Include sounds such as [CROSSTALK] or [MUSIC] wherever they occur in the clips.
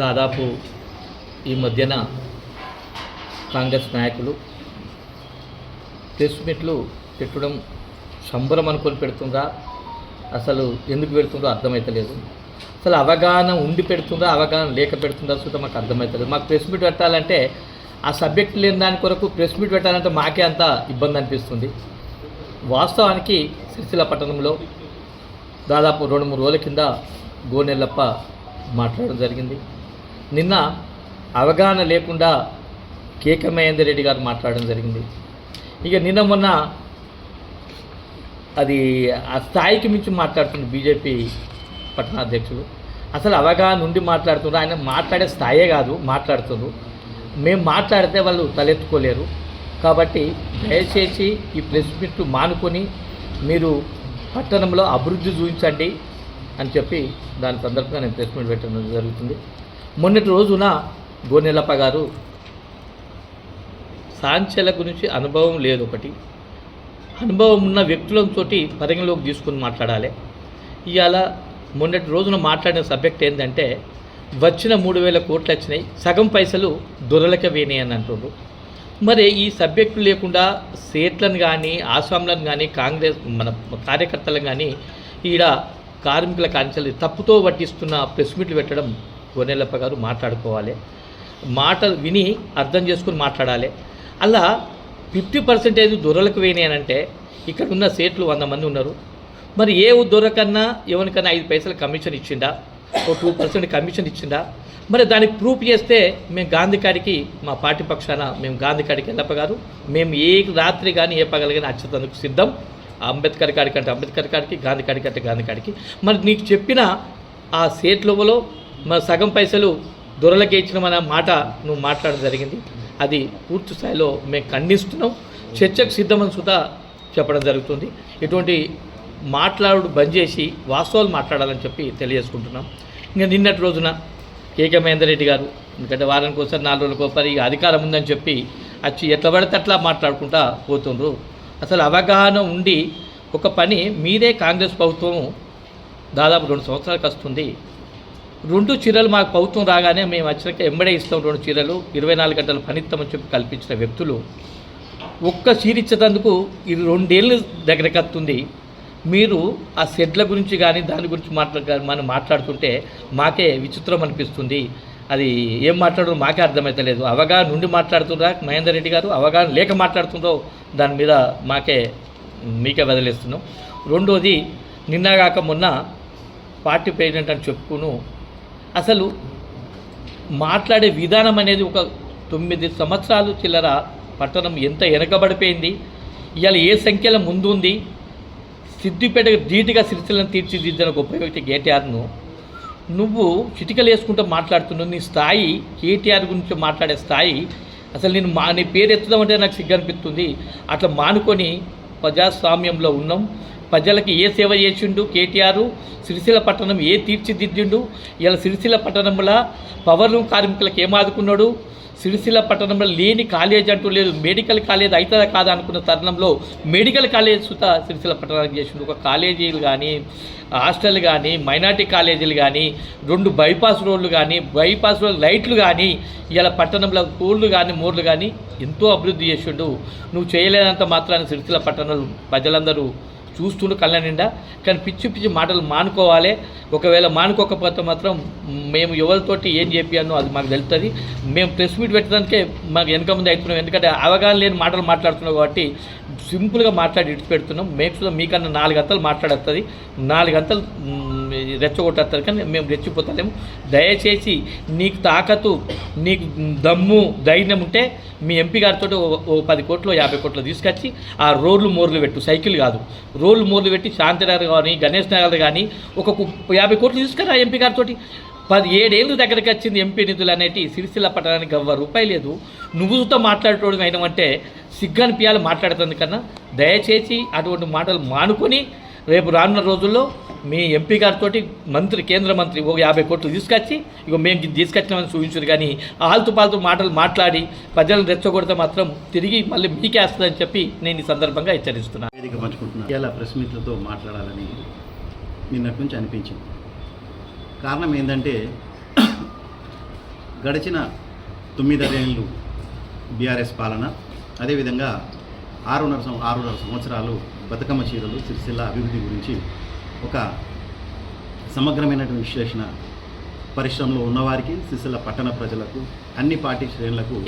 దాదాపు ఈ మధ్యన కాంగ్రెస్ నాయకులు ప్రెస్ మీట్లు పెట్టడం సంబరం అనుకొని పెడుతుందా అసలు ఎందుకు పెడుతుందో అర్థమవుతలేదు అసలు అవగాహన ఉండి పెడుతుందా అవగాహన లేక పెడుతుందా చూడ మాకు అర్థమవుతలేదు మాకు ప్రెస్ మీట్ పెట్టాలంటే ఆ సబ్జెక్ట్ లేని దాని కొరకు ప్రెస్ మీట్ పెట్టాలంటే మాకే అంత ఇబ్బంది అనిపిస్తుంది. వాస్తవానికి సిరిసిల్ల పట్టణంలో దాదాపు రెండు మూడు రోజుల కింద గోనెల్లప్ప మాట్లాడడం జరిగింది. నిన్న అవగాహన లేకుండా కేక మహేందర్ రెడ్డి గారు మాట్లాడడం జరిగింది. ఇక నిన్న మొన్న అది ఆ స్థాయికి మించి మాట్లాడుతుంది బీజేపీ పట్టణాధ్యక్షుడు అసలు అవగాహన ఉండి మాట్లాడుతున్నారు. ఆయన మాట్లాడే స్థాయే కాదు మాట్లాడుతున్నారు. మేము మాట్లాడితే వాళ్ళు తలెత్తుకోలేరు. కాబట్టి దయచేసి ఈ ప్రెస్ మీట్ మానుకొని మీరు పట్టణంలో అభివృద్ధి చూపించండి అని చెప్పి దాని సందర్భంగా నేను ప్రెస్ మీట్ పెట్టడం జరుగుతుంది. మొన్నటి రోజున గోనెలప్ప గారు సాంచెల గురించి అనుభవం లేదు ఒకటి. అనుభవం ఉన్న వ్యక్తులతో పరిగణలోకి తీసుకుని మాట్లాడాలి. ఇవాళ మొన్నటి రోజున మాట్లాడిన సబ్జెక్ట్ ఏంటంటే వచ్చిన మూడు వేల కోట్లు వచ్చినాయి సగం పైసలు దొరలక వేనాయి అని అంటుండ్రు. మరి ఈ సబ్జెక్టు లేకుండా సేట్లను కానీ ఆసాంలను కానీ కాంగ్రెస్ మన కార్యకర్తలను కానీ ఈడ కార్మికుల కాంచెలు తప్పుతో పట్టిస్తున్న ప్రెస్ మీట్లు పెట్టడం గొర్రెలప్ప గారు మాట్లాడుకోవాలి. మాట విని అర్థం చేసుకుని మాట్లాడాలి. అలా ఫిఫ్టీ పర్సెంటేజ్ దొరలకు వేయని అంటే ఇక్కడ ఉన్న సేట్లు వంద మంది ఉన్నారు. మరి ఏ దొరకన్నా ఎవరికన్నా ఐదు పైసలు కమిషన్ ఇచ్చిండా ఓ టూ పర్సెంట్ కమిషన్ ఇచ్చిండా మరి దానికి ప్రూఫ్ చేస్తే మేము గాంధీ కాడికి మా పార్టీ పక్షాన మేము గాంధీ కాడికి వెళ్ళపగారు మేము ఏ రాత్రి కానీ ఏ పగలు కానీ అచ్చేందుకు సిద్ధం. అంబేద్కర్ కాడికి అంటే అంబేద్కర్ కాడికి గాంధీ కాడికి అంటే గాంధీ కాడికి. మరి నీకు చెప్పిన ఆ సేట్లలో మా సగం పైసలు దొరలకే ఇచ్చినామన్న మాట నువ్వు మాట్లాడడం జరిగింది. అది పూర్తి స్థాయిలో మేము ఖండిస్తున్నాం. చర్చకు సిద్ధమని సుధా చెప్పడం జరుగుతుంది. ఇటువంటి మాట్లాడు బంద్ చేసి వాస్తవాలు మాట్లాడాలని చెప్పి తెలియజేసుకుంటున్నాం. ఇంకా నిన్నటి రోజున కేకే మహేందర్ రెడ్డి గారు ఎందుకంటే వారానికి ఒకసారి నాలుగు రోజులకు ఒకసారి అధికారం ఉందని చెప్పి వచ్చి ఎట్లా పడితే అట్లా మాట్లాడుకుంటా పోతుండ్రు. అసలు అవగాహన ఉండి ఒక పని మీరే కాంగ్రెస్ ప్రభుత్వం దాదాపు రెండు సంవత్సరాలకు వస్తుంది. రెండు చీరలు మాకు ప్రభుత్వం రాగానే మేము వచ్చినాక ఎంబడే ఇస్తాం రెండు చీరలు ఇరవై నాలుగు గంటలు పనిస్తామని చెప్పి కల్పించిన వ్యక్తులు. ఒక్క చీర ఇచ్చేటందుకు ఇది రెండేళ్ళు దగ్గరకు వస్తుంది మీరు ఆ షెడ్ల గురించి కానీ దాని గురించి మాట్లా మనం మాట్లాడుతుంటే మాకే విచిత్రం అనిపిస్తుంది. అది ఏం మాట్లాడరు మాకే అర్థమవుతలేదు అవగాహన నుండి మాట్లాడుతుందా మహేందర్ రెడ్డి గారు? అవగాహన లేక మాట్లాడుతుందో దాని మీద మాకే మీకే వదిలేస్తున్నాం. రెండోది నిన్నగాక మొన్న పార్టీ ప్రెసిడెంట్ అని చెప్పుకును అసలు మాట్లాడే విధానం అనేది ఒక తొమ్మిది సంవత్సరాలు చిల్లర పట్టణం ఎంత వెనకబడిపోయింది ఇవాళ ఏ సంఖ్యలో ముందు ఉంది సిద్దిపేట ధీటుగా సిరిసిల్లను తీర్చిదిద్దిన గొప్ప వ్యక్తి కేటీఆర్ను నువ్వు చిటికలు వేసుకుంటూ మాట్లాడుతున్నావు. నీ స్థాయి కేటీఆర్ గురించి మాట్లాడే స్థాయి అసలు నేను మా నీ పేరు ఎత్తుదామంటే నాకు సిగ్గు అనిపిస్తుంది. అట్లా మానుకొని ప్రజాస్వామ్యంలో ఉన్నాం. ప్రజలకి ఏ సేవ చేసిండు? కేటీఆర్ సిరిసిల్ల పట్టణం ఏ తీర్చిదిద్దిండు? ఇలా సిరిసిల్ల పట్టణంలో పవర్ కార్మికులకు ఏం ఆదుకున్నాడు? సిరిసిల్ల పట్టణంలో లేని కాలేజ్ అంటూ లేదు. మెడికల్ కాలేజ్ అవుతుందా కాదా అనుకున్న తరుణంలో మెడికల్ కాలేజ్ సుతా సిరిసిల్ల పట్టణానికి చేసిండు. ఒక కాలేజీలు కానీ హాస్టల్ కానీ మైనార్టీ కాలేజీలు కానీ రెండు బైపాస్ రోడ్లు కానీ బైపాస్ రోడ్ లైట్లు కానీ ఇలా పట్టణంలో కూళ్ళు కానీ మూర్లు కానీ ఎంతో అభివృద్ధి చేసిండు. నువ్వు చేయలేనంత మాత్రాన్ని సిరిసిల్ల పట్టణంలో ప్రజలందరూ చూస్తుండు కళ్ళ నిండా కానీ పిచ్చి పిచ్చి మాటలు మానుకోవాలి. ఒకవేళ మానుకోకపోతే మాత్రం మేము ఎవరితోటి ఏం చెప్పానో అది మాకు తెలుస్తుంది మేము ప్రెస్ మీట్ పెట్టడానికే మాకు వెనక ముందు అవుతున్నాం. ఎందుకంటే అవగాహన లేని మాటలు మాట్లాడుతున్నాం కాబట్టి సింపుల్గా మాట్లాడి ఇటు పెడుతున్నాం మేక్స్లో మీకన్నా నాలుగు గంటలు మాట్లాడేస్తుంది నాలుగు గంటలు రెచ్చగొట్టేస్తారు కానీ మేము రెచ్చిపోతలేము. దయచేసి నీకు తాకతు నీకు దమ్ము ధైర్యం ఉంటే మీ ఎంపీ గారితో ఓ- పది కోట్లు యాభై కోట్లు తీసుకొచ్చి ఆ రోడ్లు మోర్లు పెట్టు. సైకిల్ కాదు. రోడ్లు మోర్లు పెట్టి శాంతినగర్ కానీ గణేష్ నగర్ కానీ ఒక కు- యాభై కోట్లు తీసుకురా ఎంపీ గారితో పది ఏడేళ్ళు దగ్గరికి వచ్చింది ఎంపీ నిధులు అనేటి సిరిసిల్ల పట్టడానికి అవ్వ రూపాయి లేదు. నువ్వుతో మాట్లాడటోడు అయినామంటే సిగ్గనిపియాలి మాట్లాడుతుంది కన్నా దయచేసి అటువంటి మాటలు మానుకొని రేపు రానున్న రోజుల్లో మీ ఎంపీ గారితో మంత్రి కేంద్ర మంత్రి ఒక యాభై కోట్లు తీసుకొచ్చి ఇక మేము తీసుకొచ్చినామని చూపించారు కానీ ఆల్తు పాల్తు మాటలు మాట్లాడి ప్రజలను రెచ్చగొడితే మాత్రం తిరిగి మళ్ళీ మీకే వస్తుందని చెప్పి నేను ఈ సందర్భంగా హెచ్చరిస్తున్నాను వేదిక పంచుకుంటున్నాను ఇలా ప్రెస్ మీట్లతో మాట్లాడాలని నిన్నటి నుంచి అనిపించింది. కారణం ఏంటంటే [COUGHS] గడిచిన తొమ్మిదరేళ్ళు బీఆర్ఎస్ పాలన అదేవిధంగా ఆరున్నర ఆరున్నర సంవత్సరాలు బతుకమ్మ చీరలు సిరిసిల్ల అభివృద్ధి గురించి ఒక సమగ్రమైనటువంటి విశ్లేషణ పరిశ్రమలో ఉన్నవారికి సిరిసిల్ల పట్టణ ప్రజలకు అన్ని పార్టీ శ్రేణులకు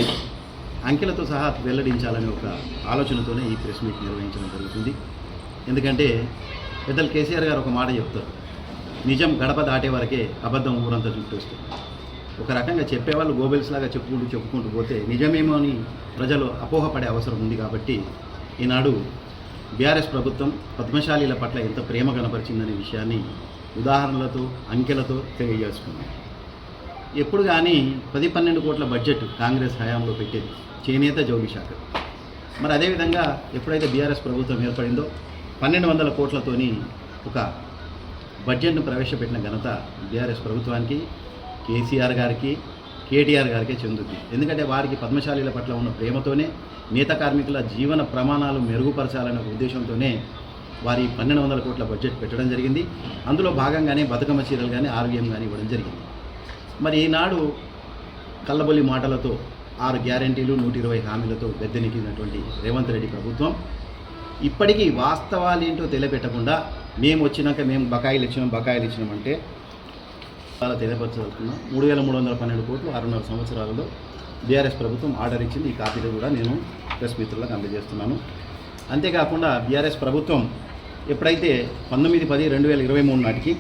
అంకెలతో సహా వెల్లడించాలనే ఒక ఆలోచనతోనే ఈ ప్రెస్ మీట్ నిర్వహించడం జరుగుతుంది. ఎందుకంటే పెద్దలు కేసీఆర్ గారు ఒక మాట చెప్తారు నిజం గడప దాటే వరకే అబద్ధం ఊరంతా చుట్టేస్తుంది. ఒక రకంగా చెప్పేవాళ్ళు గోబెల్స్ లాగా చెప్పుకుంటూ చెప్పుకుంటూ పోతే నిజమేమో అని ప్రజలు అపోహపడే అవసరం ఉంది కాబట్టి ఈనాడు బీఆర్ఎస్ ప్రభుత్వం పద్మశాలీల పట్ల ఎంత ప్రేమ కనపరిచిందనే విషయాన్ని ఉదాహరణలతో అంకెలతో తెలియజేసుకున్నాం ఎప్పుడు కానీ పది పన్నెండు కోట్ల బడ్జెట్ కాంగ్రెస్ హయాంలో పెట్టేది చేనేత జౌలి శాఖ. మరి అదేవిధంగా ఎప్పుడైతే బీఆర్ఎస్ ప్రభుత్వం ఏర్పడిందో పన్నెండు వందల కోట్లతోని ఒక బడ్జెట్ను ప్రవేశపెట్టిన ఘనత బీఆర్ఎస్ ప్రభుత్వానికి కేసీఆర్ గారికి కేటీఆర్ గారికే చెందుతుంది ఎందుకంటే వారికి పద్మశాలీల పట్ల ఉన్న ప్రేమతోనే నేత కార్మికుల జీవన ప్రమాణాలు మెరుగుపరచాలనే ఉద్దేశంతోనే వారి పన్నెండు వందల కోట్ల బడ్జెట్ పెట్టడం జరిగింది. అందులో భాగంగానే బతుకమ్మ చీరలు కానీ ఆరోగ్యం కానీ ఇవ్వడం జరిగింది. మరి ఈనాడు కళ్ళబొల్లి మాటలతో ఆరు గ్యారంటీలు నూట ఇరవై హామీలతో గద్దెనెక్కినటువంటి రేవంత్ రెడ్డి ప్రభుత్వం ఇప్పటికీ వాస్తవాలు ఏంటో తెలియపెట్టకుండా మేము వచ్చినాక మేము బకాయిలు ఇచ్చినాం బకాయిలు ఇచ్చినామంటే చాలా తెలియపరచదలుచుకున్నాం. మూడు వేల మూడు వందల పన్నెండు కోట్లు ఆరున్నర సంవత్సరాలలో బీఆర్ఎస్ ప్రభుత్వం ఆర్డర్ ఇచ్చింది. ఈ కాపీలు కూడా నేను ప్రెస్ మిత్రులకు అందజేస్తున్నాను అంతేకాకుండా బీఆర్ఎస్ ప్రభుత్వం ఎప్పుడైతే పంతొమ్మిది పది రెండు వేల ఇరవై మూడు నాటికి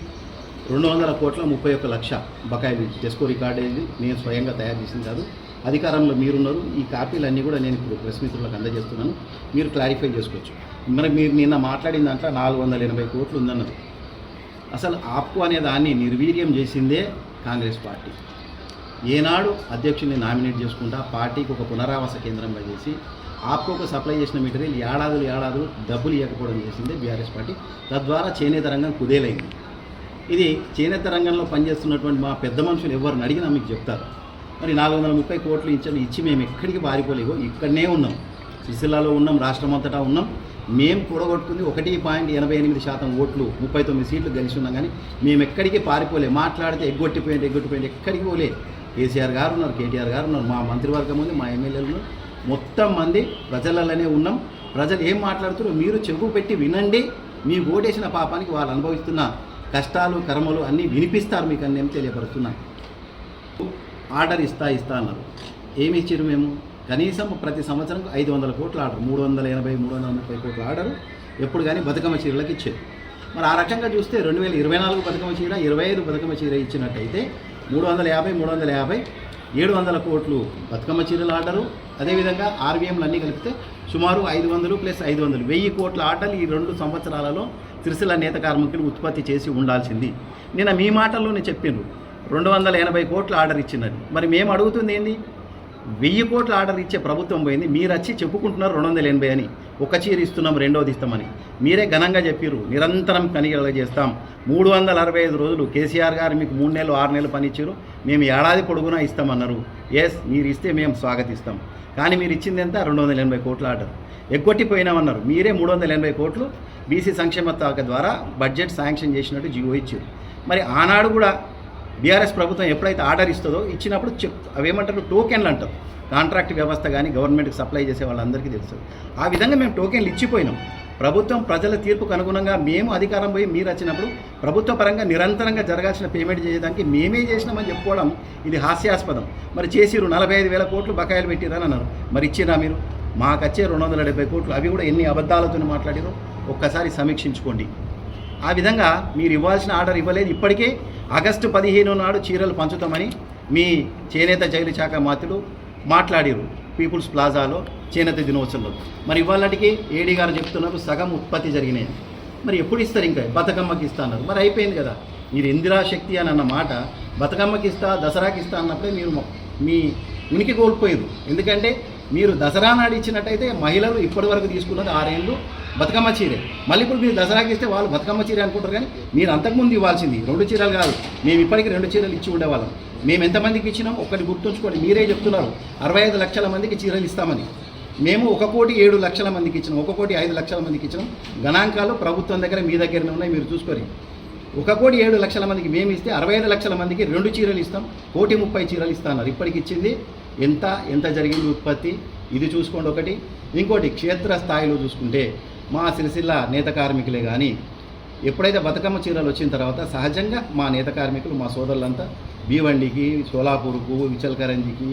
రెండు వందల కోట్ల ముప్పై ఒక్క లక్ష బకాయిలు డెస్కో టెస్కో రికార్డ్ అయింది. నేను స్వయంగా తయారు చేసింది కాదు. అధికారంలో మీరున్నారు. ఈ కాపీలన్నీ కూడా నేను ఇప్పుడు ప్రెస్ మిత్రులకు అందజేస్తున్నాను. మీరు క్లారిఫై చేసుకోవచ్చు. మరి మీరు నిన్న మాట్లాడిన దాంట్లో నాలుగు వందల ఎనభై కోట్లు ఉందన్నది. అసలు ఆప్కో అనే దాన్ని నిర్వీర్యం చేసిందే కాంగ్రెస్ పార్టీ. ఏనాడు అధ్యక్షుడిని నామినేట్ చేసుకుంటా పార్టీకి ఒక పునరావాస కేంద్రంగా చేసి ఆప్కోకు సప్లై చేసిన మెటీరియల్ ఏడాదులు ఏడాదులు డబ్బులు ఇవ్వకపోవడం చేసింది బీఆర్ఎస్ పార్టీ. తద్వారా చేనేత రంగం కుదేలైంది. ఇది చేనేత రంగంలో పనిచేస్తున్నటువంటి మా పెద్ద మనుషులు ఎవరిని అడిగినా మీకు చెప్తారు. మరి నాలుగు వందల ముప్పై కోట్లు ఇచ్చాను ఇచ్చి మేము ఎక్కడికి పారిపోలేవు ఇక్కడనే ఉన్నాం. సిరిసిల్లాలో ఉన్నాం రాష్ట్రం అంతటా ఉన్నాం. మేము కూడగొట్టుకుంది ఒకటి పాయింట్ ఎనభై ఎనిమిది శాతం ఓట్లు ముప్పై తొమ్మిది సీట్లు గెలిచి ఉన్నాం కానీ మేము ఎక్కడికి పారిపోలే. మాట్లాడితే ఎగ్గొట్టిపోయింది ఎగ్గొట్టిపోయింది ఎక్కడికి పోలే కేసీఆర్ గారు ఉన్నారు కేటీఆర్ గారు ఉన్నారు మా మంత్రివర్గం ఉంది మా ఎమ్మెల్యేలు ఉన్నారు. మొత్తం మంది ప్రజలలోనే ఉన్నాం. ప్రజలు ఏం మాట్లాడుతున్నారో మీరు చెవు పెట్టి వినండి. మీ ఓటేసిన పాపానికి వాళ్ళు అనుభవిస్తున్న కష్టాలు కర్మలు అన్నీ వినిపిస్తారు మీకు అన్నీ ఏం తెలియపరుస్తున్నాను ఆర్డర్ ఇస్తా ఇస్తా అన్నారు. ఏమి ఇచ్చారు మేము? కనీసం ప్రతి సంవత్సరం ఐదు వందల కోట్ల ఆర్డర్ మూడు వందల ఎనభై మూడు వందల ముప్పై కోట్ల ఆర్డర్ ఎప్పుడు కానీ బతుకమ్మ చీరలకు ఇచ్చారు. మరి ఆ రకంగా చూస్తే రెండు వేల ఇరవై నాలుగు బతుకమ్మ చీర ఇరవై ఐదు బతుకమ్మ చీర ఇచ్చినట్టయితే మూడు వందల యాభై మూడు వందల యాభై ఏడు వందల కోట్లు బతుకమ్మ చీరల ఆర్డరు అదేవిధంగా ఆర్వీఎంలు అన్నీ కలిపితే సుమారు ఐదు వందలు ప్లస్ ఐదు వందలు. వెయ్యి కోట్ల ఆటలు ఈ రెండు సంవత్సరాలలో సిరిసిల్ల నేత కార్మికులు ఉత్పత్తి చేసి ఉండాల్సింది. నిన్న మీ మాటల్లోనే చెప్పిండ్రు రెండు వందల ఎనభై కోట్ల ఆర్డర్ ఇచ్చినది. మరి మేము అడుగుతుంది ఏంది? వెయ్యి కోట్ల ఆర్డర్ ఇచ్చే ప్రభుత్వం పోయింది. మీరు వచ్చి చెప్పుకుంటున్నారు రెండు వందల ఎనభై అని. ఒక చీర ఇస్తున్నాం రెండోది ఇస్తామని. మీరే ఘనంగా చెప్పారు నిరంతరం కనిగల చేస్తాం మూడు వందల అరవై ఐదు రోజులు కేసీఆర్ గారు మీకు మూడు నెలలు ఆరు నెలలు పని ఇచ్చారు మేము ఏడాది పొడుగునా ఇస్తామన్నారు. ఎస్ మీరు ఇస్తే మేము స్వాగతిస్తాం. కానీ మీరు ఇచ్చింది ఎంత? రెండు వందల ఎనభై కోట్ల ఆర్డర్. ఎగ్గొట్టిపోయినామన్నారు. మీరే మూడు వందల ఎనభై కోట్లు బీసీ సంక్షేమ శాఖ ద్వారా బడ్జెట్ శాంక్షన్ చేసినట్టు జియో ఇచ్చారు మరి ఆనాడు కూడా బీఆర్ఎస్ ప్రభుత్వం ఎప్పుడైతే ఆర్డర్ ఇస్తుందో ఇచ్చినప్పుడు చెప్ అవేమంటారు? టోకెన్లు అంటారు కాంట్రాక్ట్ వ్యవస్థ కానీ గవర్నమెంట్కి సప్లై చేసే వాళ్ళందరికీ తెలుస్తుంది ఆ విధంగా మేము టోకెన్లు ఇచ్చిపోయినాం. ప్రభుత్వం ప్రజల తీర్పుకు అనుగుణంగా మేము అధికారం పోయి మీరు వచ్చినప్పుడు ప్రభుత్వ పరంగా నిరంతరంగా జరగాల్సిన పేమెంట్ చేయడానికి మేమే చేసినామని చెప్పుకోవడం ఇది హాస్యాస్పదం. మరి చేసిరు నలభై ఐదు వేల కోట్లు బకాయిలు పెట్టిరని అన్నారు. మరి ఇచ్చిరా మీరు? మాకు వచ్చే రెండు వందల డెబ్బై కోట్లు. అవి కూడా ఎన్ని అబద్ధాలతో మాట్లాడిరో ఒక్కసారి సమీక్షించుకోండి. ఆ విధంగా మీరు ఇవ్వాల్సిన ఆర్డర్ ఇవ్వలేదు. ఇప్పటికే ఆగస్టు పదిహేను నాడు చీరలు పంచుతామని మీ చేనేత జైలు శాఖ మాతులు మాట్లాడారు పీపుల్స్ ప్లాజాలో చేనేత దినోత్సవంలో. మరి ఇవాళకి ఏడీ గారు చెప్తున్నారు సగం ఉత్పత్తి జరిగినాయి. మరి ఎప్పుడు ఇస్తారు ఇంకా? బతుకమ్మకి ఇస్తా అన్నారు. మరి అయిపోయింది కదా. మీరు ఇందిరా శక్తి అని అన్న మాట బతుకమ్మకి ఇస్తా దసరాకి ఇస్తా అన్నప్పుడే మీరు మీ ఉనికి కోల్పోయారు ఎందుకంటే మీరు దసరా నాడు ఇచ్చినట్టయితే మహిళలు ఇప్పటి వరకు తీసుకున్నది ఆరేళ్ళు బతుకమ్మ చీరే. మళ్ళీ ఇప్పుడు మీరు దసరాకి ఇస్తే వాళ్ళు బతుకమ్మ చీర అనుకుంటారు కానీ మీరు అంతకుముందు ఇవ్వాల్సింది రెండు చీరలు కాదు. మేము ఇప్పటికి రెండు చీరలు ఇచ్చి ఉండేవాళ్ళం. మేము ఎంతమందికి ఇచ్చినాం? ఒకటి గుర్తుంచుకోండి. మీరే చెప్తున్నారు. అరవై ఐదు లక్షల మందికి చీరలు ఇస్తామని. మేము ఒక కోటి ఏడు లక్షల మందికి ఇచ్చినాం. ఒక కోటి ఐదు లక్షల మందికి ఇచ్చినాం. గణాంకాలు ప్రభుత్వం దగ్గర మీ దగ్గరనే ఉన్నాయి. మీరు చూసుకొని ఒక కోటి ఏడు లక్షల మందికి మేము ఇస్తే అరవై ఐదు లక్షల మందికి రెండు చీరలు ఇస్తాం. కోటి ముప్పై చీరలు ఇస్తాన్నారు ఇప్పటికి ఇచ్చింది ఎంత ఎంత జరిగింది ఉత్పత్తి? ఇది చూసుకోండి ఒకటి. ఇంకోటి క్షేత్ర స్థాయిలో చూసుకుంటే మా సిరిసిల్ల నేత కార్మికులే కానీ ఎప్పుడైతే బతుకమ్మ చీరలు వచ్చిన తర్వాత సహజంగా మా నేత కార్మికులు మా సోదరులంతా భీవండికి సోలాపూర్కు విచల్కరంజికి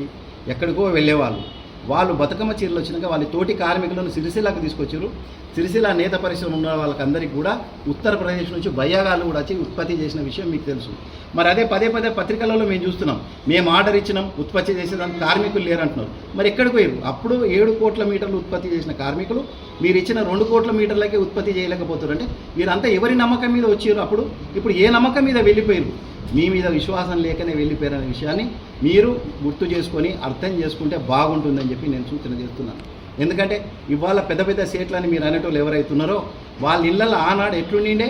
ఎక్కడికో వెళ్ళేవాళ్ళు. వాళ్ళు బతుకమ్మ చీరలు వచ్చినాక వాళ్ళ తోటి కార్మికులను సిరిసిల్లకు తీసుకొచ్చారు. సిరిసిల్ల నేత పరిశ్రమ ఉన్న వాళ్ళకందరికీ కూడా ఉత్తరప్రదేశ్ నుంచి బయ్యాగాళ్ళు కూడా వచ్చి ఉత్పత్తి చేసిన విషయం మీకు తెలుసు. మరి అదే పదే పదే పత్రికలలో మేము చూస్తున్నాం. మేము ఆర్డర్ ఇచ్చినాం ఉత్పత్తి చేసేదానికి కార్మికులు లేరంటున్నారు. మరి ఎక్కడికి పోయారు? అప్పుడు ఏడు కోట్ల మీటర్లు ఉత్పత్తి చేసిన కార్మికులు మీరు ఇచ్చిన రెండు కోట్ల మీటర్లకే ఉత్పత్తి చేయలేకపోతున్నారు. అంటే మీరంతా ఎవరి నమ్మకం మీద వచ్చారు అప్పుడు? ఇప్పుడు ఏ నమ్మకం మీద వెళ్ళిపోయారు మీ మీద విశ్వాసం లేకనే వెళ్ళిపోయారనే విషయాన్ని మీరు గుర్తు చేసుకొని అర్థం చేసుకుంటే బాగుంటుందని చెప్పి నేను సూచన చేస్తున్నాను. ఎందుకంటే ఇవాళ పెద్ద పెద్ద సీట్లని మీరు అనేటోళ్ళు ఎవరైతున్నారో వాళ్ళ ఇళ్ళల్లో ఆనాడు ఎట్లుండిండే?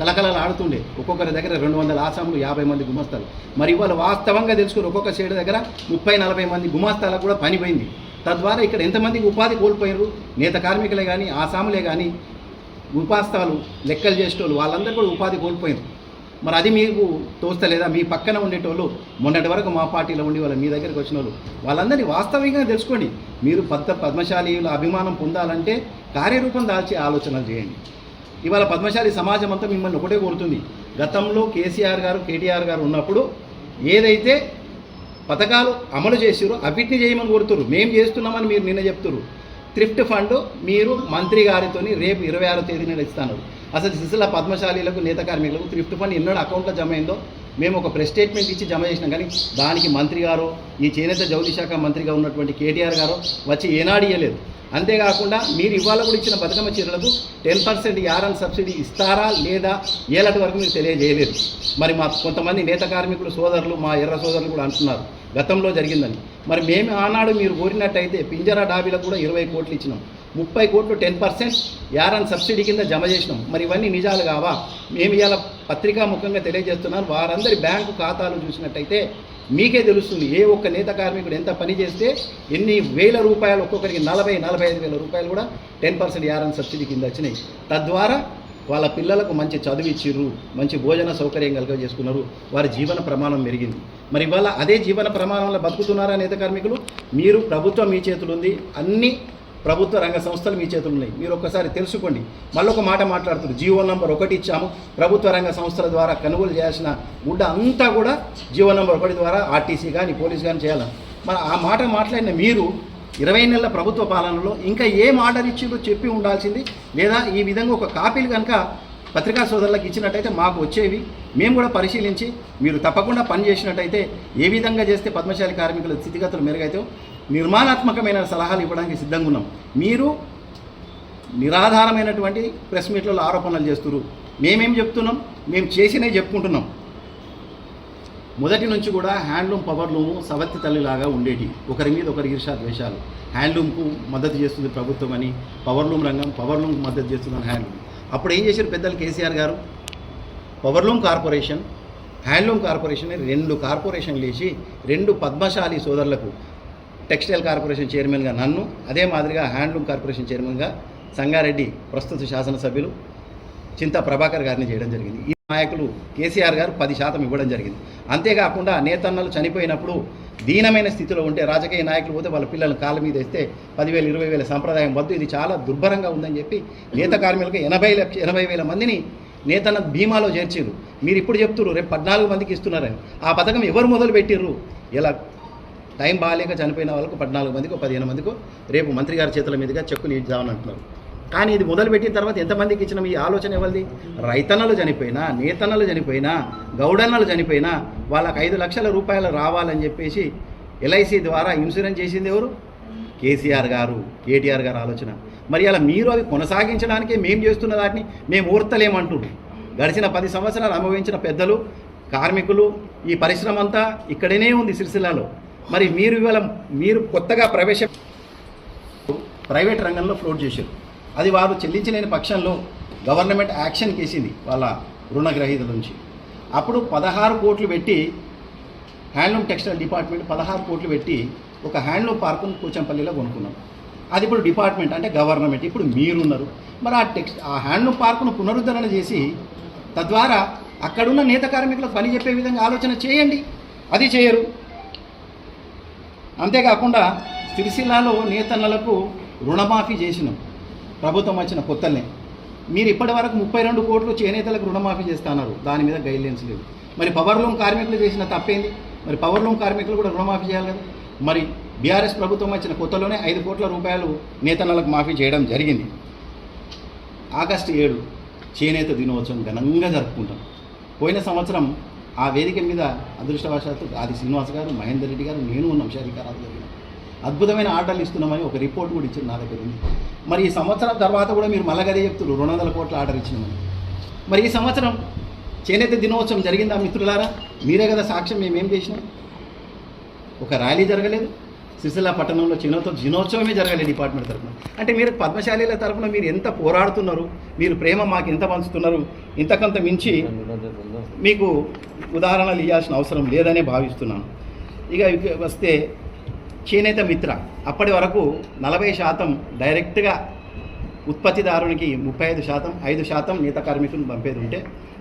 కలకలలు ఆడుతుండే. ఒక్కొక్కరి దగ్గర రెండు వందల ఆసాములు యాభై మంది గుమస్తాలు. మరి ఇవాళ వాస్తవంగా తెలుసుకుని ఒక్కొక్క సైడ్ దగ్గర ముప్పై నలభై మంది గుమస్తాలకు కూడా పనిపోయింది. తద్వారా ఇక్కడ ఎంతమంది ఉపాధి కోల్పోయారు? నేత కార్మికులే కానీ ఆసాములే కానీ ఉపాస్తాలు లెక్కలు చేసేటోళ్ళు వాళ్ళందరూ కూడా ఉపాధి కోల్పోయారు. మరి అది మీకు తోస్తలేదా? మీ పక్కన ఉండేటోళ్ళు మొన్నటి వరకు మా పార్టీలో ఉండి వాళ్ళు మీ దగ్గరికి వచ్చిన వాళ్ళు వాళ్ళందరినీ వాస్తవికంగా తెలుసుకోండి. మీరు పద్మ పద్మశాలీల అభిమానం పొందాలంటే కార్యరూపం దాల్చే ఆలోచనలు చేయండి. ఇవాళ పద్మశాలి సమాజం అంతా మిమ్మల్ని ఒకటే కోరుతుంది. గతంలో కేసీఆర్ గారు కేటీఆర్ గారు ఉన్నప్పుడు ఏదైతే పథకాలు అమలు చేసిరో అవిటిని చేయమని కోరుతున్నారు మేము చేస్తున్నామని మీరు నిన్న చెప్తున్నారు థ్రిఫ్ట్ ఫండ్ మీరు మంత్రి గారితో రేపు ఇరవై ఆరో తేదీన ఇస్తాను అసలు సిసిల పద్మశాలీలకు నేత కార్మికులకు థ్రిఫ్ట్ ఫండ్ ఎన్నడూ అకౌంట్లో జమ అయిందో మేము ఒక ప్రెస్ స్టేట్మెంట్ ఇచ్చి జమ చేసినాం. కానీ దానికి మంత్రి గారు ఈ చేనేత జౌలి శాఖ మంత్రిగా ఉన్నటువంటి కేటీఆర్ గారు వచ్చి ఏనాడు ఇవ్వలేదు అంతేకాకుండా మీరు ఇవాళ కూడా ఇచ్చిన బతుకమ్మ చీరలకు టెన్ పర్సెంట్ యారన్ సబ్సిడీ ఇస్తారా లేదా ఏలటి వరకు మీరు తెలియజేయలేదు. మరి మా కొంతమంది నేత కార్మికులు సోదరులు మా ఎర్ర సోదరులు కూడా అంటున్నారు. గతంలో జరిగిందని. మరి మేము ఆనాడు మీరు కోరినట్టయితే పింజరా డాబీలకు కూడా ఇరవై కోట్లు ఇచ్చినాం. ముప్పై కోట్లు టెన్ పర్సెంట్ యారన్ సబ్సిడీ కింద జమ చేసినాం. మరి ఇవన్నీ నిజాలు కావా? మేము ఇలా పత్రికా ముఖంగా తెలియజేస్తున్నాం. వారందరి బ్యాంకు ఖాతాలు చూసినట్టయితే మీకే తెలుస్తుంది ఏ ఒక్క నేత కార్మికుడు ఎంత పని చేస్తే ఎన్ని వేల రూపాయలు ఒక్కొక్కరికి నలభై నలభై ఐదు వేల రూపాయలు కూడా టెన్ పర్సెంట్ యారన్ సబ్సిడీ కింద వచ్చినాయి. తద్వారా వాళ్ళ పిల్లలకు మంచి చదువు ఇచ్చిర్రు మంచి భోజన సౌకర్యం కలుగజేసుకున్నారు వారి జీవన ప్రమాణం మెరిగింది మరి ఇవాళ అదే జీవన ప్రమాణంలో బతుకుతున్నారా నేత కార్మికులు? మీరు ప్రభుత్వం మీ చేతులు ఉంది అన్ని ప్రభుత్వ రంగ సంస్థలు మీ చేతులు ఉన్నాయి. మీరు ఒక్కసారి తెలుసుకోండి. మళ్ళీ ఒక మాట మాట్లాడుతున్నారు. జీవో నంబర్ ఒకటి ఇచ్చాము. ప్రభుత్వ రంగ సంస్థల ద్వారా కొనుగోలు చేయాల్సిన గుడ్డ అంతా కూడా జీవో నంబర్ ఒకటి ద్వారా ఆర్టీసీ కానీ పోలీస్ కానీ చేయాలి? మరి ఆ మాట మాట్లాడిన మీరు ఇరవై నెలల ప్రభుత్వ పాలనలో ఇంకా ఏం ఆర్డర్ ఇచ్చిందో చెప్పి ఉండాల్సింది. లేదా ఈ విధంగా ఒక కాపీలు కనుక పత్రికా సోదరులకు ఇచ్చినట్టయితే మాకు వచ్చేవి. మేము కూడా పరిశీలించి మీరు తప్పకుండా పని చేసినట్టయితే ఏ విధంగా చేస్తే పద్మశాలి కార్మికుల స్థితిగతులు మెరుగైతే నిర్మాణాత్మకమైన సలహాలు ఇవ్వడానికి సిద్ధంగా ఉన్నాం. మీరు నిరాధారమైనటువంటి ప్రెస్ మీట్లలో ఆరోపణలు చేస్తున్నారు. మేమేం చెప్తున్నాం? మేము చేసినవి చెప్పుకుంటున్నాం. మొదటి నుంచి కూడా హ్యాండ్లూమ్ పవర్లూము సవత్తి తల్లిలాగా ఉండేటి. ఒకరి మీద ఒకరి ఈర్షా ద్వేషాలు. హ్యాండ్లూమ్కు మద్దతు చేస్తుంది ప్రభుత్వం అని పవర్లూమ్ రంగం పవర్లూమ్కు మద్దతు చేస్తుందని హ్యాండ్లూమ్. అప్పుడు ఏం చేశారు పెద్దలు కేసీఆర్ గారు? పవర్లూమ్ కార్పొరేషన్ హ్యాండ్లూమ్ కార్పొరేషన్ అని రెండు కార్పొరేషన్లు వేసి రెండు పద్మశాలి సోదరులకు టెక్స్టైల్ కార్పొరేషన్ చైర్మన్గా నన్ను అదే మాదిరిగా హ్యాండ్లూమ్ కార్పొరేషన్ చైర్మన్గా సంగారెడ్డి ప్రస్తుత శాసనసభ్యులు చింతా ప్రభాకర్ గారిని చేయడం జరిగింది. ఈ నాయకులు కేసీఆర్ గారు పది శాతం ఇవ్వడం జరిగింది. అంతేకాకుండా నేతన్నలు చనిపోయినప్పుడు దీనమైన స్థితిలో ఉంటే రాజకీయ నాయకులు పోతే వాళ్ళ పిల్లలు కాళ్ళ మీద వేస్తే పదివేలు ఇరవై వేల సంప్రదాయం వద్దు. ఇది చాలా దుర్భరంగా ఉందని చెప్పి నేత కార్మికులకు ఎనభై లక్ష ఎనభై వేల మందిని నేతన్న బీమాలో చేర్చారు మీరు ఇప్పుడు చెప్తున్నారు రేపు పద్నాలుగు మందికి ఇస్తున్నారని. ఆ పథకం ఎవరు మొదలు పెట్టిర్రు ఇలా టైం బాగాలేక చనిపోయిన వాళ్ళకు పద్నాలుగు మందికి పదిహేను మందికి రేపు మంత్రి గారి చేతుల మీదుగా చెక్కులు ఇద్దామని అంటున్నారు కానీ ఇది మొదలుపెట్టిన తర్వాత ఎంతమందికి ఇచ్చిన ఈ ఆలోచన ఎవరిది? రైతన్నలు చనిపోయినా నేతన్నలు చనిపోయినా గౌడన్నలు చనిపోయినా వాళ్ళకి ఐదు లక్షల రూపాయలు రావాలని చెప్పేసి ఎల్ఐసి ద్వారా ఇన్సూరెన్స్ చేసింది ఎవరు? కేసీఆర్ గారు కేటీఆర్ గారు ఆలోచన. మరి అలా మీరు అవి కొనసాగించడానికే మేము చేస్తున్న దాన్ని మేము ఊర్తలేమంటున్నారు గడిచిన పది సంవత్సరాలు అనుభవించిన పెద్దలు కార్మికులు ఈ పరిశ్రమ అంతా ఇక్కడనే ఉంది సిరిసిల్లాలో. మరి మీరు ఇవాళ మీరు కొత్తగా ప్రవేశ ప్రైవేట్ రంగంలో ఫ్లోట్ చేశారు. అది వారు చెల్లించలేని పక్షంలో గవర్నమెంట్ యాక్షన్ కేసింది వాళ్ళ రుణగ్రహీతల నుంచి. అప్పుడు పదహారు కోట్లు పెట్టి హ్యాండ్లూమ్ టెక్స్టైల్ డిపార్ట్మెంట్ పదహారు కోట్లు పెట్టి ఒక హ్యాండ్లూమ్ పార్కును కూచంపల్లిలో కొనుక్కున్నాం. అది ఇప్పుడు డిపార్ట్మెంట్ అంటే గవర్నమెంట్. ఇప్పుడు మీరున్నారు. మరి ఆ టెక్స్ట్ ఆ హ్యాండ్లూమ్ పార్కును పునరుద్ధరణ చేసి తద్వారా అక్కడున్న నేత కార్మికులకు పని చెప్పే విధంగా ఆలోచన చేయండి. అది చేయరు. అంతేకాకుండా సిరిసిల్లాలో నేతన్నలకు రుణమాఫీ చేసినాం. ప్రభుత్వం వచ్చిన కొత్తల్ని. మీరు ఇప్పటి వరకు ముప్పై రెండు కోట్లు చేనేతలకు రుణమాఫీ చేస్తున్నారు. దాని మీద గైడ్లైన్స్ లేదు మరి పవర్ లూమ్ కార్మికులు చేసిన తప్పేంది? మరి పవర్ లూమ్ కార్మికులు కూడా రుణమాఫీ చేయాలి కదా? మరి బీఆర్ఎస్ ప్రభుత్వం వచ్చిన కొత్తలోనే ఐదు కోట్ల రూపాయలు నేతన్నలకు మాఫీ చేయడం జరిగింది. ఆగస్టు ఏడు చేనేత దినోత్సవం ఘనంగా జరుపుకుంటాం. పోయిన సంవత్సరం ఆ వేదిక మీద అదృష్టవశాత్తు ఆది శ్రీనివాస్ గారు మహేందర్ రెడ్డి గారు నేను ఉన్నాం షరీకారాలు జరిగిన. అద్భుతమైన ఆర్డర్లు ఇస్తున్నామని ఒక రిపోర్ట్ కూడా ఇచ్చింది నా దగ్గర ఉంది. మరి ఈ సంవత్సరం తర్వాత కూడా మీరు మళ్ళగదే చెప్తున్నారు రెండు వందల కోట్ల ఆర్డర్ ఇచ్చినామని. మరి ఈ సంవత్సరం చేనేత దినోత్సవం జరిగిందా మిత్రులారా? మీరే కదా సాక్ష్యం మేమేం చేసినాం? ఒక ర్యాలీ జరగలేదు. సిరిసిల్ల పట్టణంలో చిన్నతో దినోత్సవమే జరగలేదు డిపార్ట్మెంట్ తరఫున. అంటే మీరు పద్మశాలీల తరఫున మీరు ఎంత పోరాడుతున్నారు? మీరు ప్రేమ మాకు ఎంత పంచుతున్నారు? ఇంతకంత మించి మీకు ఉదాహరణలు ఇవ్వాల్సిన అవసరం లేదనే భావిస్తున్నాను. ఇక వస్తే చేనేత మిత్ర. అప్పటి వరకు నలభై శాతం డైరెక్ట్గా ఉత్పత్తిదారునికి ముప్పై ఐదు శాతం ఐదు శాతం నేత కార్మికులను పంపేది ఉంటే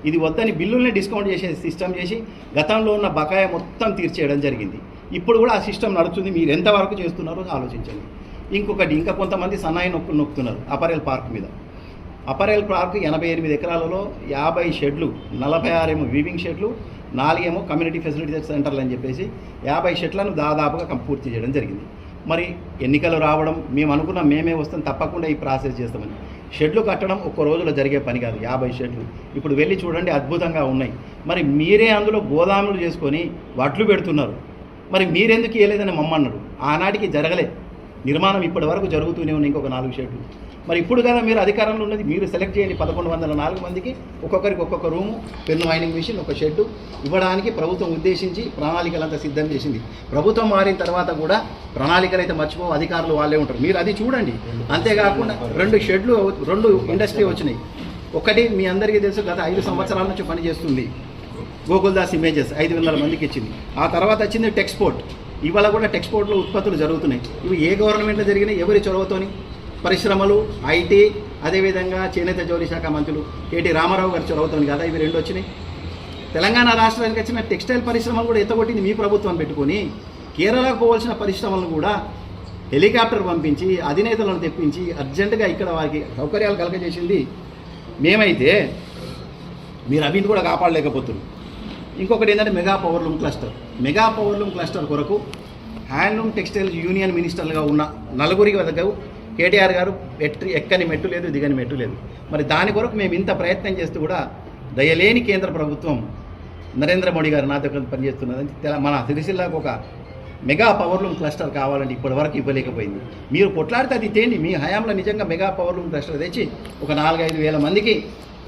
ఇది వద్దని బిల్లుల్ని డిస్కౌంట్ చేసే సిస్టమ్ చేసి గతంలో ఉన్న బకాయి మొత్తం తీర్చేయడం జరిగింది. ఇప్పుడు కూడా ఆ సిస్టమ్ నడుస్తుంది. మీరు ఎంతవరకు చేస్తున్నారో ఆలోచించండి. ఇంకొకటి ఇంకా కొంతమంది సన్నాయి నొక్కులు నొక్కుతున్నారు అపరెల్ పార్క్ మీద. అపరెల్ పార్క్ ఎనభై ఎనిమిది ఎకరాలలో యాభై షెడ్లు నలభై ఆరేమో వీవింగ్ షెడ్లు నాలుగేమో కమ్యూనిటీ ఫెసిలిటీ సెంటర్లు అని చెప్పేసి యాభై షెడ్లను దాదాపుగా పూర్తి చేయడం జరిగింది. మరి ఎన్నికలు రావడం మేము అనుకున్న మేమే వస్తాం తప్పకుండా ఈ ప్రాసెస్ చేస్తామని. షెడ్లు కట్టడం ఒక్క రోజులో జరిగే పని కాదు యాభై షెడ్లు. ఇప్పుడు వెళ్ళి చూడండి అద్భుతంగా ఉన్నాయి. మరి మీరే అందులో గోదాములు చేసుకొని వడ్లు పెడుతున్నారు. మరి మీరెందుకు వేయలేదని మమ్మన్నారు? ఆనాటికి జరగలేదు నిర్మాణం ఇప్పటి వరకు జరుగుతూనే ఉన్నాయి ఇంకొక నాలుగు షెడ్లు. మరి ఇప్పుడు కదా మీరు అధికారంలో ఉన్నది మీరు సెలెక్ట్ చేయండి పదకొండు వందల నాలుగు మందికి. ఒక్కొక్కరికి ఒక్కొక్క రూము పెన్ను మైనింగ్ మిషన్ ఒక షెడ్డు. ఇవ్వడానికి ప్రభుత్వం ఉద్దేశించి ప్రణాళికలంతా సిద్ధం చేసింది. ప్రభుత్వం మారిన తర్వాత కూడా ప్రణాళికలు అయితే మర్చిపో అధికారులు వాళ్ళే ఉంటారు. మీరు అది చూడండి. అంతేకాకుండా రెండు షెడ్లు రెండు ఇండస్ట్రీ వచ్చినాయి. ఒకటి మీ అందరికీ తెలుసు గత ఐదు సంవత్సరాల నుంచి పనిచేస్తుంది. గోకుల్దాస్ ఇమేజెస్ ఐదు వందల మందికి ఇచ్చింది. ఆ తర్వాత వచ్చింది టెక్స్పోర్ట్. ఇవాళ కూడా టెక్స్పోర్ట్లో ఉత్పత్తులు జరుగుతున్నాయి. ఇవి ఏ గవర్నమెంట్లో జరిగినాయి ఎవరి చొరవతోని? పరిశ్రమలు ఐటీ అదేవిధంగా చేనేత జౌలి శాఖ మంత్రులు కేటీ రామారావు గారి చొరవతోని కదా ఇవి రెండు వచ్చినాయి. తెలంగాణ రాష్ట్రానికి వచ్చిన టెక్స్టైల్ పరిశ్రమలు కూడా ఎత్తగొట్టింది మీ ప్రభుత్వం పెట్టుకొని కేరళకు పోవాల్సిన పరిశ్రమలను కూడా హెలికాప్టర్ పంపించి అధినేతలను తెప్పించి అర్జెంటుగా ఇక్కడ వారికి సౌకర్యాలు కలగజేసింది మేమైతే. మీరు అవిని కూడా కాపాడలేకపోతున్నాం ఇంకొకటి ఏంటంటే mega powerloom cluster. Mega powerloom cluster కొరకు హ్యాండ్లూమ్ టెక్స్టైల్స్ యూనియన్ మినిస్టర్లుగా ఉన్న నలుగురికి వద్దకు కేటీఆర్ గారు ఎట్టి ఎక్కని మెట్టు లేదు దిగని మెట్టు లేదు. మరి దాని కొరకు మేము ఇంత ప్రయత్నం చేస్తూ కూడా దయలేని కేంద్ర ప్రభుత్వం నరేంద్ర మోడీ గారు నాతో దగ్గర పనిచేస్తున్నదని మన సిరిసిల్లాకు ఒక మెగా పవర్లూమ్ క్లస్టర్ కావాలంటే ఇప్పటి వరకు ఇవ్వలేకపోయింది. మీరు కొట్లాడితే అది తేండి. మీ హయాంలో నిజంగా మెగా పవర్లూమ్ క్లస్టర్ తెచ్చి ఒక నాలుగైదు వేల మందికి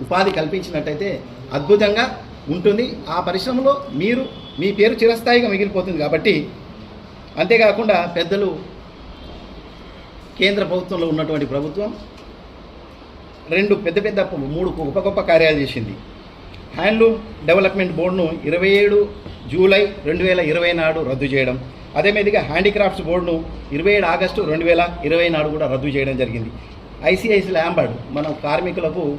ఉపాధి కల్పించినట్టయితే అద్భుతంగా ఉంటుంది. ఆ పరిశ్రమలో మీరు మీ పేరు చిరస్థాయిగా మిగిలిపోతుంది కాబట్టి అంతేకాకుండా పెద్దలు కేంద్ర ప్రభుత్వంలో ఉన్నటువంటి ప్రభుత్వం రెండు పెద్ద పెద్ద మూడు గొప్ప గొప్ప కార్యాలు చేసింది. హ్యాండ్లూమ్ డెవలప్మెంట్ బోర్డును ఇరవై ఏడు జూలై రెండు వేల ఇరవై నాడు రద్దు చేయడం. అదేవిధంగా హ్యాండిక్రాఫ్ట్స్ బోర్డును ఇరవై ఏడు ఆగస్టు రెండు వేల ఇరవై నాడు కూడా రద్దు చేయడం జరిగింది. ఐసిఐసి ల్యాంబర్డ్ మనం కార్మికులకు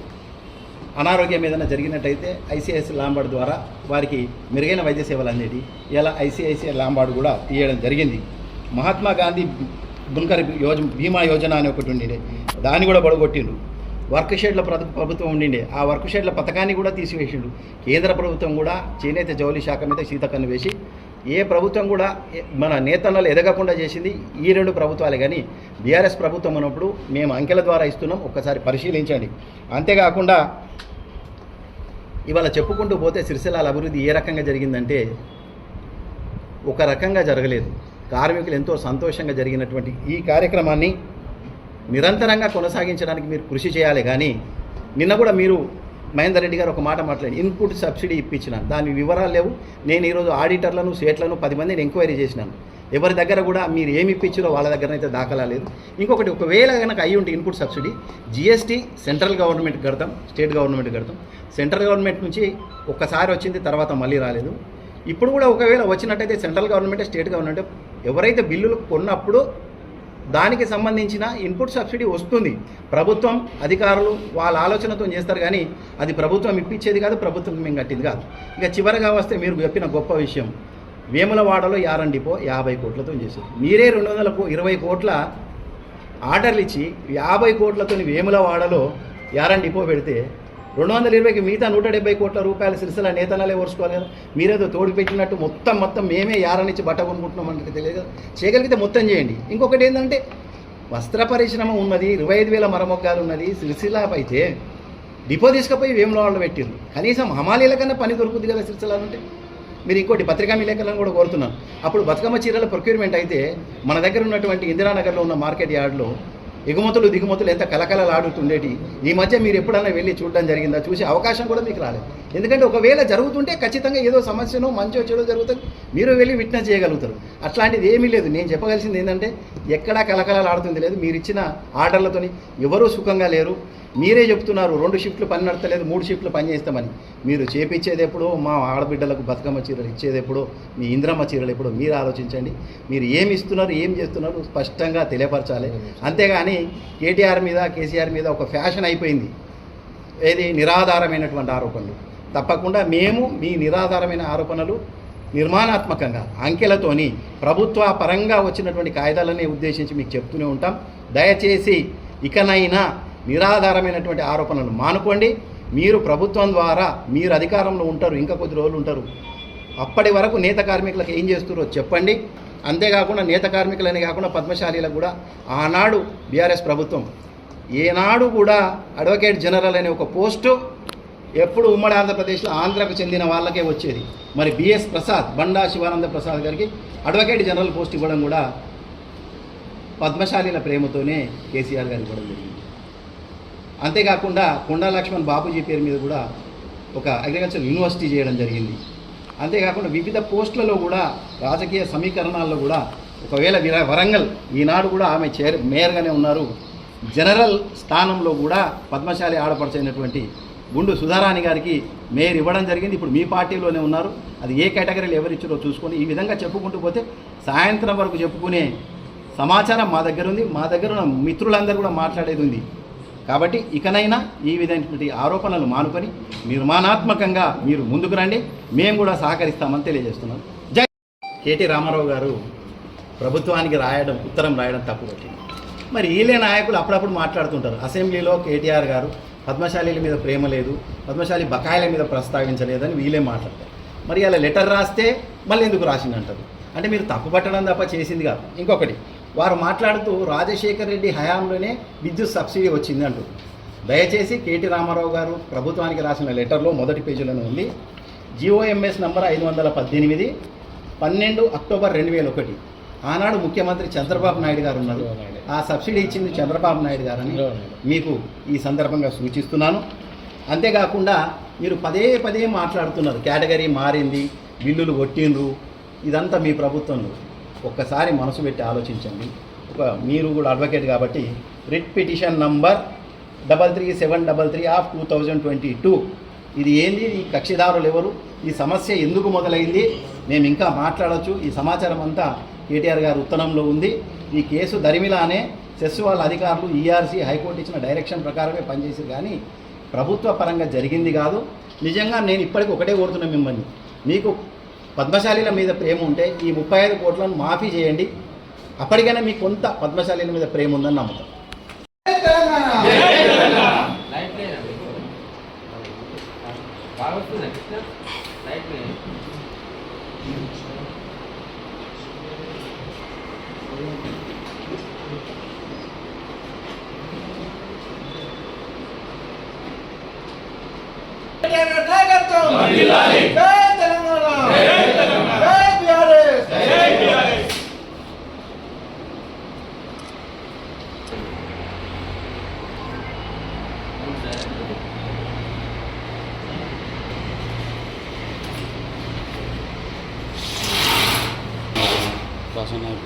అనారోగ్యం ఏదైనా జరిగినట్టయితే ఐసిఐసి లాంబార్డ్ ద్వారా వారికి మెరుగైన వైద్య సేవలు అందేటి. ఇలా ఐసిఐసిఐ లాంబార్డ్ కూడా తీయడం జరిగింది. మహాత్మా గాంధీ బున్కర్ యోజన బీమా యోజన అని ఒకటి ఉండిండే. దాన్ని కూడా పడగొట్టిండు. వర్క్ షెడ్ల ప్రభుత్వం ఉండిండే. ఆ వర్క్ షెడ్ల పథకాన్ని కూడా తీసివేసిండు. కేంద్ర ప్రభుత్వం కూడా చేనేత జౌలి శాఖ మీద శీతకన్ను వేసి ఏ ప్రభుత్వం కూడా మన నేతన్నలు ఎదగకుండా చేసింది ఈ రెండు ప్రభుత్వాలే. కానీ బీఆర్ఎస్ ప్రభుత్వం ఉన్నప్పుడు మేము అంకెల ద్వారా ఇస్తున్నాం ఒక్కసారి పరిశీలించండి. అంతేకాకుండా ఇవాళ చెప్పుకుంటూ పోతే సిరిసిల్లాల అభివృద్ధి ఏ రకంగా జరిగిందంటే ఒక రకంగా జరగలేదు. కార్మికులు ఎంతో సంతోషంగా జరిగినటువంటి ఈ కార్యక్రమాన్ని నిరంతరంగా కొనసాగించడానికి మీరు కృషి చేయాలి. కానీ నిన్న కూడా మీరు మహేందర్ రెడ్డి గారు ఒక మాట మాట్లాడి ఇన్పుట్ సబ్సిడీ ఇప్పించినాను దాని వివరాలు లేవు. నేను ఈరోజు ఆడిటర్లను సేట్లను పది మందిని ఎంక్వైరీ చేసినాను. ఎవరి దగ్గర కూడా మీరు ఏమి ఇప్పించారో వాళ్ళ దగ్గర అయితే దాఖలా లేదు. ఇంకొకటి ఒకవేళ కనుక అయ్యి ఉంటే input subsidy GST central government కడతాం స్టేట్ గవర్నమెంట్ కడతాం. సెంట్రల్ గవర్నమెంట్ నుంచి ఒక్కసారి వచ్చింది తర్వాత మళ్ళీ రాలేదు. ఇప్పుడు కూడా ఒకవేళ వచ్చినట్టయితే సెంట్రల్ గవర్నమెంట్ స్టేట్ గవర్నమెంట్ ఎవరైతే బిల్లులు కొన్నప్పుడు దానికి సంబంధించిన ఇన్పుట్ సబ్సిడీ వస్తుంది. ప్రభుత్వం అధికారులు వాళ్ళ ఆలోచనతో చేస్తారు కానీ అది ప్రభుత్వం ఇప్పించేది కాదు ప్రభుత్వం మేము కట్టింది కాదు. ఇక చివరగా వస్తే మీరు చెప్పిన గొప్ప విషయం. వేములవాడలో యారం డిపో యాభై కోట్లతో చేశారు. మీరే రెండు వందల ఇరవై కోట్ల ఆర్డర్లు ఇచ్చి యాభై కోట్లతో వేములవాడలో యారం డిపో పెడితే రెండు వందల ఇరవైకి మిగతా నూట డెబ్బై కోట్ల రూపాయల సిరిసిల నేతనాలే ఓర్చుకోవాలి కదా? మీరేదో తోడు పెట్టినట్టు మొత్తం మొత్తం మేమే యారనిచ్చి బట్ట కొనుక్కుంటున్నాం అంటే తెలియదు కదా? చేయగలిగితే మొత్తం చేయండి. ఇంకొకటి ఏంటంటే వస్త్ర పరిశ్రమ ఉన్నది ఇరవై ఐదు వేల మరమొగ్గాలు ఉన్నది సిరిసిల అయితే డిపో తీసుకుపోయి వేములవాడలో పెట్టిండ్రు కనీసం హమాలీల కన్నా పని దొరుకుతుంది కదా సిరిసిల అంటే? మీరు ఇంకోటి పత్రికా విలేకరులను కూడా కోరుతున్నాను. అప్పుడు బతుకమ్మ చీరల ప్రొక్యూర్మెంట్ అయితే మన దగ్గర ఉన్నటువంటి ఇందిరానగర్లో ఉన్న మార్కెట్ యార్డ్లో ఎగుమతులు దిగుమతులు ఎంత కలకలలాడుతుండేటి? ఈ మధ్య మీరు ఎప్పుడైనా వెళ్ళి చూడడం జరిగిందా? చూసే అవకాశం కూడా మీకు రాలేదు. ఎందుకంటే ఒకవేళ జరుగుతుంటే ఖచ్చితంగా ఏదో సమస్యనో మంచో చెడో జరుగుతుంది. మీరు వెళ్ళి విట్నెస్ చేయగలుగుతారు. అట్లాంటిది ఏమీ లేదు. నేను చెప్పగలిసింది ఏంటంటే ఎక్కడా కలకలలాడుతుంది లేదు. మీరు ఇచ్చిన ఆర్డర్లతోని ఎవరూ సుఖంగా లేరు. మీరే చెప్తున్నారు రెండు షిఫ్ట్లు పని నడతలేదు మూడు షిఫ్ట్లు పని చేస్తామని. మీరు చేపించేది ఎప్పుడో మా ఆడబిడ్డలకు బతుకమ్మ చీరలు ఇచ్చేది ఎప్పుడో మీ ఇంద్రమ్మ చీరలు ఎప్పుడో మీరు ఆలోచించండి. మీరు ఏమి ఇస్తున్నారు ఏం చేస్తున్నారు స్పష్టంగా తెలియపరచాలి. అంతేగాని కేటీఆర్ మీద కేసీఆర్ మీద ఒక ఫ్యాషన్ అయిపోయింది. ఏది? నిరాధారమైనటువంటి ఆరోపణలు. తప్పకుండా మేము మీ నిరాధారమైన ఆరోపణలు నిర్మాణాత్మకంగా అంకెలతోని ప్రభుత్వ పరంగా వచ్చినటువంటి కాగితాలనే ఉద్దేశించి మీకు చెప్తూనే ఉంటాం. దయచేసి ఇకనైనా నిరాధారమైనటువంటి ఆరోపణలు మానుకోండి. మీరు ప్రభుత్వం ద్వారా మీరు అధికారంలో ఉంటారు ఇంకా కొద్ది రోజులు ఉంటారు. అప్పటి వరకు నేత కార్మికులకు ఏం చేస్తున్నారో చెప్పండి. అంతేకాకుండా నేత కార్మికులనే కాకుండా పద్మశాలీలకు కూడా ఆనాడు బీఆర్ఎస్ ప్రభుత్వం ఏనాడు కూడా అడ్వకేట్ జనరల్ అనే ఒక పోస్టు ఎప్పుడు ఉమ్మడి ఆంధ్రప్రదేశ్లో ఆంధ్రకు చెందిన వాళ్ళకే వచ్చేది. మరి బిఎస్ ప్రసాద్ బండా శివానంద ప్రసాద్ గారికి అడ్వకేట్ జనరల్ పోస్ట్ ఇవ్వడం కూడా పద్మశాలీల ప్రేమతోనే కేసీఆర్ గారు ఇవ్వడం జరిగింది. అంతేకాకుండా కొండా లక్ష్మణ్ బాబుజీ పేరు మీద కూడా ఒక అగ్రికల్చర్ యూనివర్సిటీ చేయడం జరిగింది. అంతేకాకుండా వివిధ పోస్టులలో కూడా రాజకీయ సమీకరణాల్లో కూడా ఒకవేళ వీర వరంగల్ ఈనాడు కూడా ఆమె చైర్ మేయర్గానే ఉన్నారు. జనరల్ స్థానంలో కూడా పద్మశాలి ఆడపడుచైనటువంటి గుండు సుధారాణి గారికి మేయర్ ఇవ్వడం జరిగింది. ఇప్పుడు మీ పార్టీలోనే ఉన్నారు. అది ఏ కేటగిరీలు ఎవరు ఇచ్చారో చూసుకొని ఈ విధంగా చెప్పుకుంటూ పోతే సాయంత్రం వరకు చెప్పుకునే సమాచారం మా దగ్గర ఉంది. మా దగ్గర ఉన్న మిత్రులందరూ కూడా మాట్లాడేది ఉంది. కాబట్టి ఇకనైనా ఈ విధమైనటువంటి ఆరోపణలు మానుకొని నిర్మాణాత్మకంగా మీరు ముందుకు రండి. మేము కూడా సహకరిస్తామని తెలియజేస్తున్నాం. జై కేటీ రామారావు గారు ప్రభుత్వానికి రాయడం ఉత్తరం రాయడం తప్పు పట్టింది మరి వీళ్ళే నాయకులు అప్పుడప్పుడు మాట్లాడుతుంటారు. అసెంబ్లీలో కేటీఆర్ గారు పద్మశాలీల మీద ప్రేమ లేదు పద్మశాలి బకాయిల మీద ప్రస్తావించలేదని వీళ్ళే మాట్లాడతారు. మరి అలా లెటర్ రాస్తే మళ్ళీ ఎందుకు రాసిందంటారు? అంటే మీరు తప్పు పట్టడం తప్ప చేసింది కాదు. ఇంకొకటి వారు మాట్లాడుతూ రాజశేఖర్ రెడ్డి హయాంలోనే విద్యుత్ సబ్సిడీ వచ్చింది అంటారు దయచేసి కేటీ రామారావు గారు ప్రభుత్వానికి రాసిన లెటర్లో మొదటి పేజీలోనే ఉంది. జిఓఎంఎస్ నంబర్ ఐదు వందల పద్దెనిమిది పన్నెండు అక్టోబర్ రెండు వేల ఒకటి. ఆనాడు ముఖ్యమంత్రి చంద్రబాబు నాయుడు గారు ఉన్నారు. ఆ సబ్సిడీ ఇచ్చింది చంద్రబాబు నాయుడు గారని మీకు ఈ సందర్భంగా సూచిస్తున్నాను. అంతేకాకుండా మీరు పదే పదే మాట్లాడుతున్నారు. కేటగిరీ మారింది బిల్లులు కొట్టిండ్రు. ఇదంతా మీ ప్రభుత్వంలో. ఒక్కసారి మనసు పెట్టి ఆలోచించండి. ఒక మీరు కూడా అడ్వకేట్ కాబట్టి writ petition number double three seven double three of two thousand twenty two ఇది ఏంది? ఈ కక్షిదారులు ఎవరు? ఈ సమస్య ఎందుకు మొదలైంది? మేము ఇంకా మాట్లాడొచ్చు. ఈ సమాచారం అంతా కేటీఆర్ గారి ఉత్తరంలో ఉంది. ఈ కేసు దరిమిలానే సెస్ వాళ్ళ అధికారులు ఈఆర్సీ హైకోర్టు ఇచ్చిన డైరెక్షన్ ప్రకారమే పనిచేసారు కానీ ప్రభుత్వ పరంగా జరిగింది కాదు. నిజంగా నేను ఇప్పటికి ఒకటే కోరుతున్నా మిమ్మల్ని. మీకు పద్మశాలీల మీద ప్రేమ ఉంటే ఈ ముప్పై ఐదు కోట్లను మాఫీ చేయండి. అప్పటికైనా మీకు కొంత పద్మశాలీల మీద ప్రేమ ఉందని నమ్ముతాం. లైట్ এখানে